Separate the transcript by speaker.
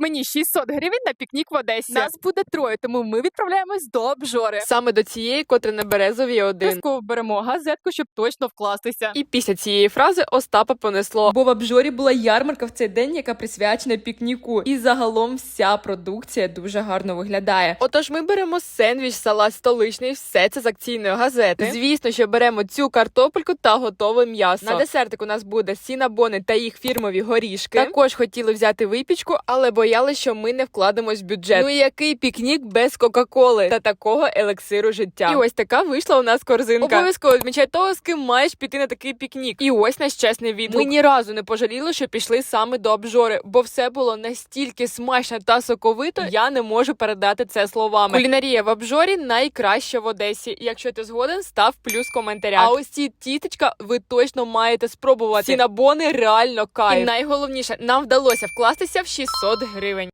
Speaker 1: мені 600 гривень на пікнік в Одесі. Нас буде троє, тому ми відправляємось до обжори.
Speaker 2: Саме до цієї, котра на березовій один.
Speaker 1: Обов'язково беремо газетку, щоб точно вкластися.
Speaker 2: І після цієї фрази Остапа понесло.
Speaker 3: Бо в обжорі була ярмарка в цей день, яка присвячена пікніку. І загалом вся продукція дуже гарно виглядає.
Speaker 2: Отож, ми беремо сендвіч, салат столичний, все це з акційної газети. Звісно, що беремо цю картопельку та готове м'ясо. На десертик у нас буде сінабони та їх фірмові горішки. Також хотіли взяти випічку, але боялися, що ми не вкладемось в бюджет. Ну який пікнік без Кока-Коли та такого елексиру життя. І ось така вийшла у нас корзинка. Обов'язково відмічай того, з ким маєш піти на такий пікнік. І ось наш чесний відгук. Ми ні разу не пожаліли, що пішли саме до обжори, бо все було настільки смачно та соковито. Я не можу передати це словами. Кулінарія в обжорі найкраща в Одесі. Якщо ти згоден, став плюс в коментарях. А ось ці тітечка ви точно маєте спробувати. Сінабони реально кайф. І найголовніше, нам вдалося вкластися в 600 гривень.